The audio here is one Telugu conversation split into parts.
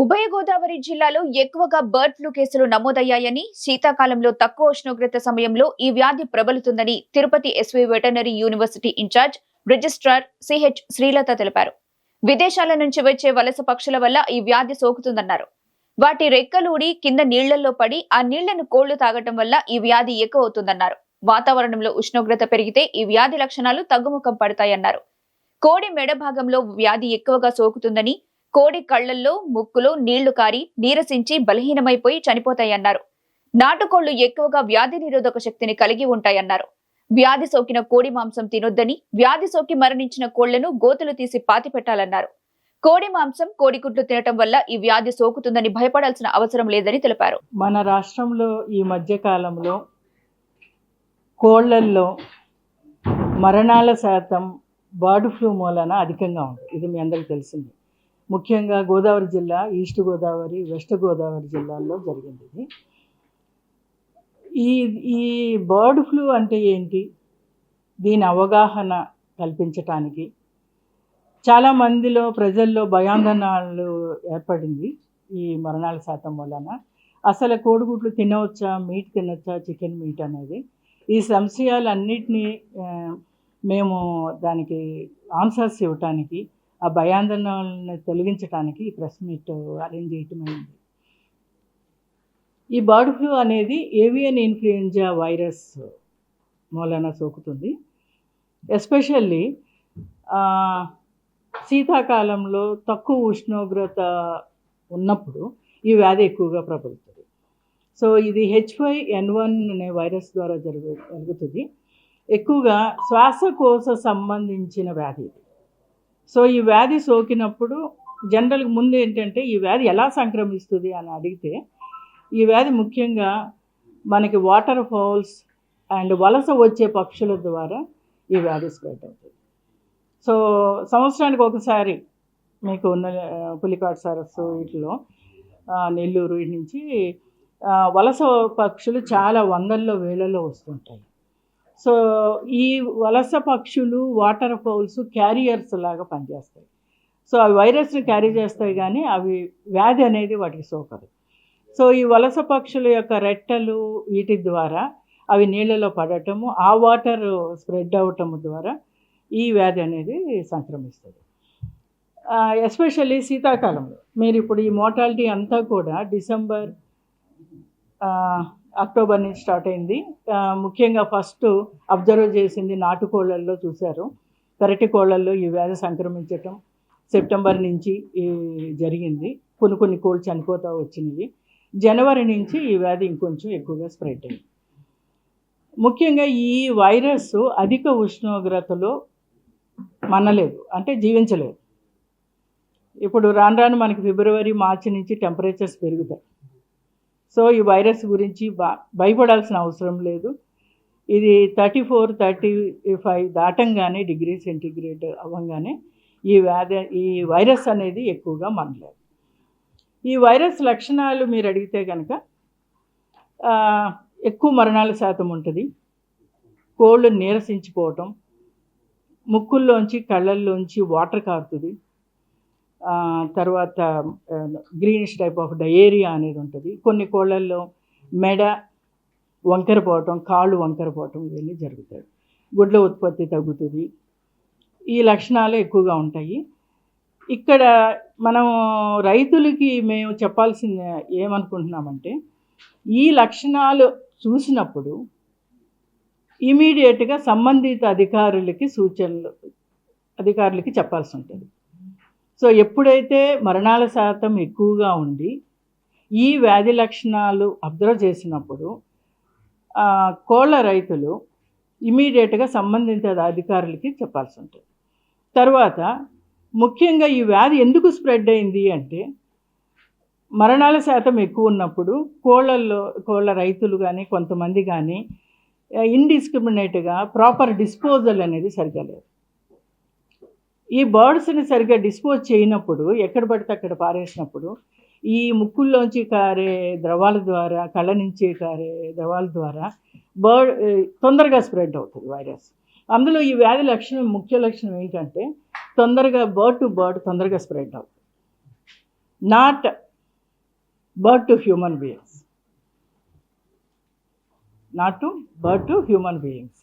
ఉభయ గోదావరి జిల్లాలో ఎక్కువగా బర్డ్ ఫ్లూ కేసులు నమోదయ్యాయని శీతాకాలంలో తక్కువ ఉష్ణోగ్రత సమయంలో ఈ వ్యాధి ప్రబలుతుందని Tirupati SV veterinary university incharge registrar CH Srilatha తెలిపారు. విదేశాల నుంచి వచ్చే వలస పక్షుల వల్ల ఈ వ్యాధి సోకుతుందన్నారు. వాటి రెక్కలూడి కింద నీళ్ళలో పడి ఆ నీళ్ళను కోళ్ళు తాగటం వల్ల ఈ వ్యాధి ఎక్కువ అవుతుందన్నారు వాతావరణంలో ఉష్ణోగ్రత పెరిగితే ఈ వ్యాధి లక్షణాలు తగ్గుముఖం పడతాయన్నారు. కోడి మెడ భాగంలో వ్యాధి ఎక్కువగా సోకుతుందని కోడి కళ్ళల్లో ముక్కులో నీళ్ళు కారి నీరసించి బలహీనమైపోయి చనిపోతాయన్నారు. నాటుకోళ్ళు ఎక్కువగా వ్యాధి నిరోధక శక్తిని కలిగి ఉంటాయన్నారు. వ్యాధి సోకిన కోడి మాంసం తినొద్దని వ్యాధి సోకి మరణించిన కోళ్ళను గోతులు తీసి పాతిపెట్టాలన్నారు కోడి మాంసం కోడిగుడ్లు తినటం వల్ల ఈ వ్యాధి సోకుతుందని భయపడాల్సిన అవసరం లేదని తెలిపారు. మన రాష్ట్రంలో ఈ మధ్య కాలంలో కోళ్ళల్లో మరణాల శాతం బర్డ్ ఫ్లూ మూలన అధికంగా ఉంది. ఇది మీ అందరికీ తెలిసింది. ముఖ్యంగా గోదావరి జిల్లా ఈస్ట్ గోదావరి వెస్ట్ గోదావరి జిల్లాల్లో జరిగింది ఇది. ఈ ఈ బర్డ్ ఫ్లూ అంటే ఏంటి? దీని అవగాహన కల్పించటానికి చాలా మందిలో ప్రజల్లో భయాందోళనలు ఏర్పడింది ఈ మరణాల శాతం వలన. అసలు కోడిగుడ్లు తినవచ్చా? మీట్ తినవచ్చా చికెన్ మీట్ అనేది. ఈ సంశయాలన్నిటినీ మేము దానికి ఆన్సర్స్ ఇవ్వటానికి ఆ భయాందోళనలను తొలగించడానికి ఈ ప్రెస్ మీట్ అరేంజ్ చేయటమైంది ఈ బర్డ్ ఫ్లూ అనేది ఏవియన్ ఇన్ఫ్లుయెంజా వైరస్ మూలన సోకుతుంది. ఎస్పెషల్లీ శీతాకాలంలో తక్కువ ఉష్ణోగ్రత ఉన్నప్పుడు ఈ వ్యాధి ఎక్కువగా ప్రబలుతుంది. సో ఇది హెచ్ ఫైవ్ ఎన్ వన్ అనే వైరస్ ద్వారా జరుగు జరుగుతుంది. ఎక్కువగా శ్వాసకోశ సంబంధించిన వ్యాధి ఇది. సో ఈ వ్యాధి సోకినప్పుడు జనరల్గా ముందు ఏంటంటే ఈ వ్యాధి ఎలా సంక్రమిస్తుంది అని అడిగితే ఈ వ్యాధి ముఖ్యంగా మనకి వాటర్ ఫాల్స్ అండ్ వలస వచ్చే పక్షుల ద్వారా ఈ వ్యాధి స్ప్రెడ్ అవుతుంది. సో సంవత్సరానికి ఒకసారి మీకు ఉన్న పులికాట్ సరస్సు వీటిలో నెల్లూరు నుంచి వలస పక్షులు చాలా వందల్లో వేలలో వస్తుంటాయి. సో ఈ వలస పక్షులు వాటర్ ఫౌల్స్ క్యారియర్స్ లాగా పనిచేస్తాయి. సో అవి వైరస్ని క్యారీ చేస్తాయి కానీ అవి వ్యాధి అనేది వాటికి సోకదు. సో ఈ వలస పక్షుల యొక్క రెట్టలు వీటి ద్వారా అవి నీళ్ళలో పడటము ఆ వాటర్ స్ప్రెడ్ అవటము ద్వారా ఈ వ్యాధి అనేది సంక్రమిస్తుంది. ఎస్పెషల్లీ శీతాకాలంలో. మీరు ఇప్పుడు ఈ మోటాలిటీ అంతా కూడా డిసెంబర్ అక్టోబర్ నుంచి స్టార్ట్ అయింది. ముఖ్యంగా ఫస్ట్ అబ్జర్వ్ చేసింది నాటుకోళ్ళల్లో చూశారు. పెరటి కోళ్ళల్లో ఈ వ్యాధి సంక్రమించటం సెప్టెంబర్ నుంచి ఈ జరిగింది. కొన్ని కొన్ని కోళ్ళు చనిపోతూ వచ్చినాయి జనవరి నుంచి ఈ వ్యాధి ఇంకొంచెం ఎక్కువగా స్ప్రెడ్ అయింది. ముఖ్యంగా ఈ వైరస్ అధిక ఉష్ణోగ్రతలో మనలేదు అంటే జీవించలేదు. ఇప్పుడు రాను రాను మనకి ఫిబ్రవరి మార్చి నుంచి టెంపరేచర్స్ పెరుగుతాయి. సో ఈ వైరస్ గురించి బా భయపడాల్సిన అవసరం లేదు. ఇది థర్టీ ఫోర్ థర్టీ ఫైవ్ దాటంగానే డిగ్రీ సెంటిగ్రేడ్ అవ్వగానే ఈ వ్యాధి ఈ వైరస్ అనేది ఎక్కువగా మనలేదు ఈ వైరస్ లక్షణాలు మీరు అడిగితే కనుక ఎక్కువ మరణాల శాతం ఉంటుంది. కోళ్ళు నీరసించిపోవటం ముక్కుల్లోంచి కళ్ళల్లోంచి వాటర్ కారుతుంది. తర్వాత గ్రీనిష్ టైప్ ఆఫ్ డయేరియా అనేది ఉంటుంది. కొన్ని కోళ్ళల్లో మెడ వంకర పోవటం కాళ్ళు వంకర పోవటం ఇవన్నీ జరుగుతాయి. గుడ్ల ఉత్పత్తి తగ్గుతుంది. ఈ లక్షణాలు ఎక్కువగా ఉంటాయి. ఇక్కడ మనం రైతులకి మేము చెప్పాల్సింది ఏమనుకుంటున్నామంటే ఈ లక్షణాలు చూసినప్పుడు ఇమీడియట్గా సంబంధిత అధికారులకి సూచనలు అధికారులకి చెప్పాల్సి ఉంటుంది. సో ఎప్పుడైతే మరణాల శాతం ఎక్కువగా ఉండి ఈ వ్యాధి లక్షణాలు అబ్జర్వ్ చేసినప్పుడు కోళ్ళ రైతులు ఇమీడియట్గా సంబంధిత అధికారులకి చెప్పాల్సి ఉంటుంది. తర్వాత ముఖ్యంగా ఈ వ్యాధి ఎందుకు స్ప్రెడ్ అయింది అంటే మరణాల శాతం ఎక్కువ ఉన్నప్పుడు కోళ్ళల్లో కోళ్ళ రైతులు కానీ కొంతమంది కానీ ఇండిస్క్రిమినేట్గా ప్రాపర్ డిస్పోజల్ అనేది సరిగా లేదు. ఈ బర్డ్స్ని సరిగ్గా డిస్పోజ్ చేయనప్పుడు ఎక్కడ పడితే అక్కడ పారేసినప్పుడు ఈ ముక్కుల్లోంచి కారే ద్రవాల ద్వారా కళ్ళ నుంచి కారే ద్రవాల ద్వారా బర్డ్ తొందరగా స్ప్రెడ్ అవుతుంది వైరస్. అందులో ఈ వ్యాధి లక్షణం ముఖ్య లక్షణం ఏంటంటే తొందరగా బర్డ్ టు బర్డ్ తొందరగా స్ప్రెడ్ అవుతుంది. Not bird to human beings. Not to bird to human beings.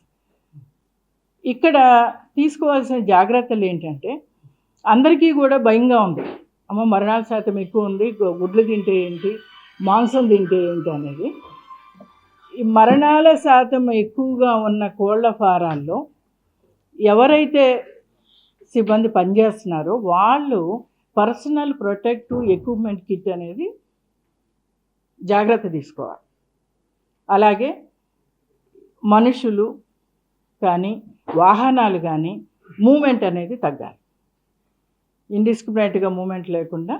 ఇక్కడ తీసుకోవాల్సిన జాగ్రత్తలు ఏంటంటే అందరికీ కూడా భయంగా ఉంది. అమ్మ మరణాల శాతం ఎక్కువ ఉంది గుడ్లు తింటే ఏంటి మాంసం తింటే ఏంటి అనేది. ఈ మరణాల శాతం ఎక్కువగా ఉన్న కోళ్ళ ఫారాల్లో ఎవరైతే సిబ్బంది పనిచేస్తున్నారో వాళ్ళు పర్సనల్ ప్రొటెక్టివ్ ఎక్విప్మెంట్ కిట్ అనేది జాగ్రత్త తీసుకోవాలి. అలాగే మనుషులు కానీ వాహనాలు కానీ మూమెంట్ అనేది తగ్గాలి. ఇండిస్క్రిమినేట్గా మూమెంట్ లేకుండా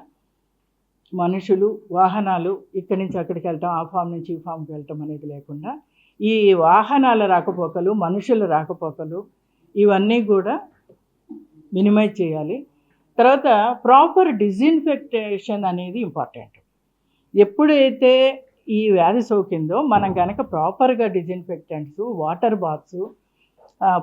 మనుషులు వాహనాలు ఇక్కడి నుంచి అక్కడికి వెళ్ళటం ఆ ఫామ్ నుంచి ఈ ఫామ్కి వెళ్ళటం అనేది లేకుండా ఈ వాహనాల రాకపోకలు మనుషుల రాకపోకలు ఇవన్నీ కూడా మినిమైజ్ చేయాలి. తర్వాత ప్రాపర్ డిజిన్ఫెక్టేషన్ అనేది ఇంపార్టెంట్. ఎప్పుడైతే ఈ వ్యాధి సోకిందో మనం కనుక ప్రాపర్గా disinfectants water baths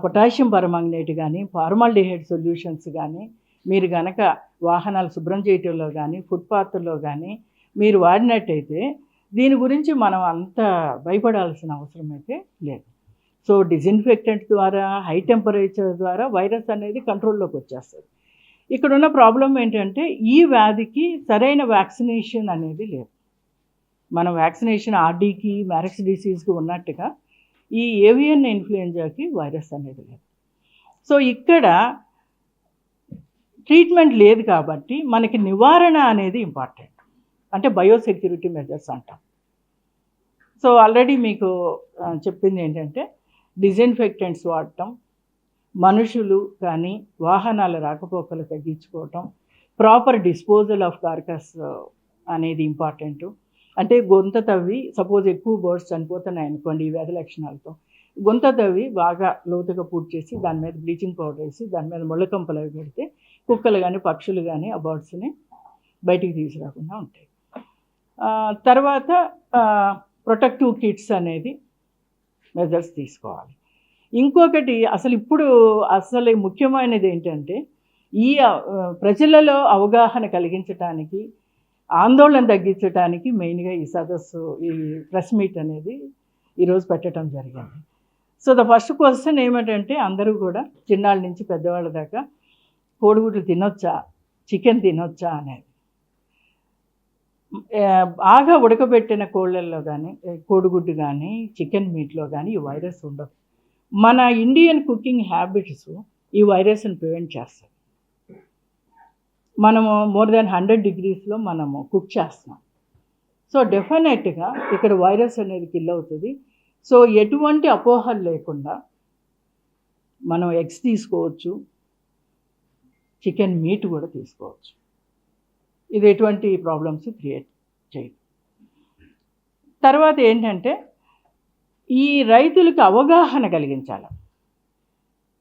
potassium permanganate కానీ ఫార్మాల్డిహైడ్ సొల్యూషన్స్ కానీ మీరు కనుక వాహనాలు శుభ్రం చేయటంలో కానీ ఫుట్పాత్లో కానీ మీరు వాడినట్టయితే దీని గురించి మనం అంత భయపడాల్సిన అవసరం అయితే లేదు. సో డిజిన్ఫెక్టెంట్ ద్వారా హై టెంపరేచర్ ద్వారా వైరస్ అనేది కంట్రోల్లోకి వచ్చేస్తుంది. ఇక్కడున్న ప్రాబ్లం ఏంటంటే ఈ వ్యాధికి సరైన వ్యాక్సినేషన్ అనేది లేదు. మన వ్యాక్సినేషన్ ఆర్డీకి మ్యారక్స్ డిసీజ్కి ఉన్నట్టుగా ఈ ఏవియన్ ఇన్ఫ్లుయెంజాకి వైరస్ అనేది లేదు. సో ఇక్కడ ట్రీట్మెంట్ లేదు కాబట్టి మనకి నివారణ అనేది ఇంపార్టెంట్ అంటే బయోసెక్యూరిటీ మెజర్స్ అంటాం. సో ఆల్రెడీ మీకు చెప్పింది ఏంటంటే డిజిన్ఫెక్టెంట్స్ వాడటం మనుషులు కానీ వాహనాల రాకపోకలు తగ్గించుకోవటం ప్రాపర్ డిస్పోజల్ ఆఫ్ కార్కస్ అనేది ఇంపార్టెంట్ అంటే గొంత తవ్వి సపోజ్ ఎక్కువ బర్డ్స్ చనిపోతున్నాయి అనుకోండి ఈ వ్యాధి లక్షణాలతో. గొంత తవ్వి బాగా లోతుగా పూర్తి చేసి దాని మీద బ్లీచింగ్ పౌడర్ వేసి దాని మీద ముళ్ళకంపలు అవి పెడితే కుక్కలు కానీ పక్షులు కానీ ఆ బర్డ్స్ని బయటికి తీసుకురాకుండా ఉంటాయి. తర్వాత ప్రొటెక్టివ్ కిట్స్ అనేది మెజర్స్ తీసుకోవాలి. ఇంకొకటి అసలు ఇప్పుడు అసలు ముఖ్యమైనది ఏంటంటే ఈ ప్రజలలో అవగాహన కలిగించడానికి ఆందోళన తగ్గించడానికి మెయిన్గా ఈ సదస్సు ఈ ప్రెస్ మీట్ అనేది ఈరోజు పెట్టడం జరిగింది. సో ద ఫస్ట్ క్వశ్చన్ ఏమిటంటే అందరూ కూడా చిన్నాళ్ళ నుంచి పెద్దవాళ్ళ దాకా కోడిగుడ్లు తినొచ్చా? చికెన్ తినొచ్చా? అనేది. బాగా ఉడకబెట్టిన కోళ్ళల్లో కానీ కోడిగుడ్డు కానీ చికెన్ మీట్లో కానీ ఈ వైరస్ ఉండదు. మన ఇండియన్ కుకింగ్ హ్యాబిట్స్ ఈ వైరస్ని ప్రివెంట్ చేస్తాయి. మనము మోర్ దాన్ హండ్రెడ్ డిగ్రీస్లో మనము కుక్ చేస్తున్నాం. సో డెఫినెట్గా ఇక్కడ వైరస్ అనేది కిల్ అవుతుంది. సో ఎటువంటి అపోహలు లేకుండా మనం ఎగ్స్ తీసుకోవచ్చు. చికెన్ మీట్ కూడా తీసుకోవచ్చు. ఇది ఎటువంటి ప్రాబ్లమ్స్ క్రియేట్ చేయదు. తర్వాత ఏంటంటే ఈ రైతులకు అవగాహన కలిగించాలి.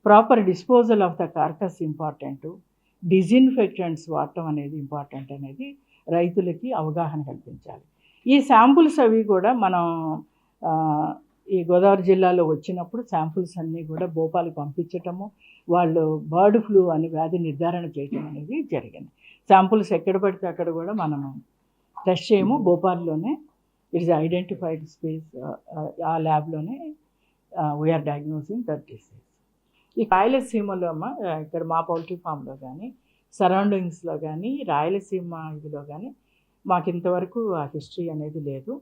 Proper disposal of the carcass important disinfectants వాడటం అనేది ఇంపార్టెంట్ అనేది రైతులకి అవగాహన కల్పించాలి. ఈ శాంపుల్స్ అవి కూడా మనం ఈ గోదావరి జిల్లాలో వచ్చినప్పుడు శాంపుల్స్ అన్నీ కూడా భోపాల్కి పంపించటము వాళ్ళు బర్డ్ ఫ్లూ అని వ్యాధి నిర్ధారణ చేయటం అనేది జరిగింది. శాంపుల్స్ ఎక్కడ పడితే అక్కడ కూడా మనము టెస్ట్ చేయము. భోపాల్లోనే ఇట్ ఇస్ ఐడెంటిఫైడ్ స్పేస్ ఆ ల్యాబ్లోనే we are diagnosing that disease ఈ రాయలసీమలో అమ్మ ఇక్కడ మా పౌల్ట్రీ ఫామ్లో కానీ సరౌండింగ్స్లో కానీ రాయలసీమ ఇదిలో కానీ మాకు ఇంతవరకు ఆ హిస్టరీ అనేది లేదు.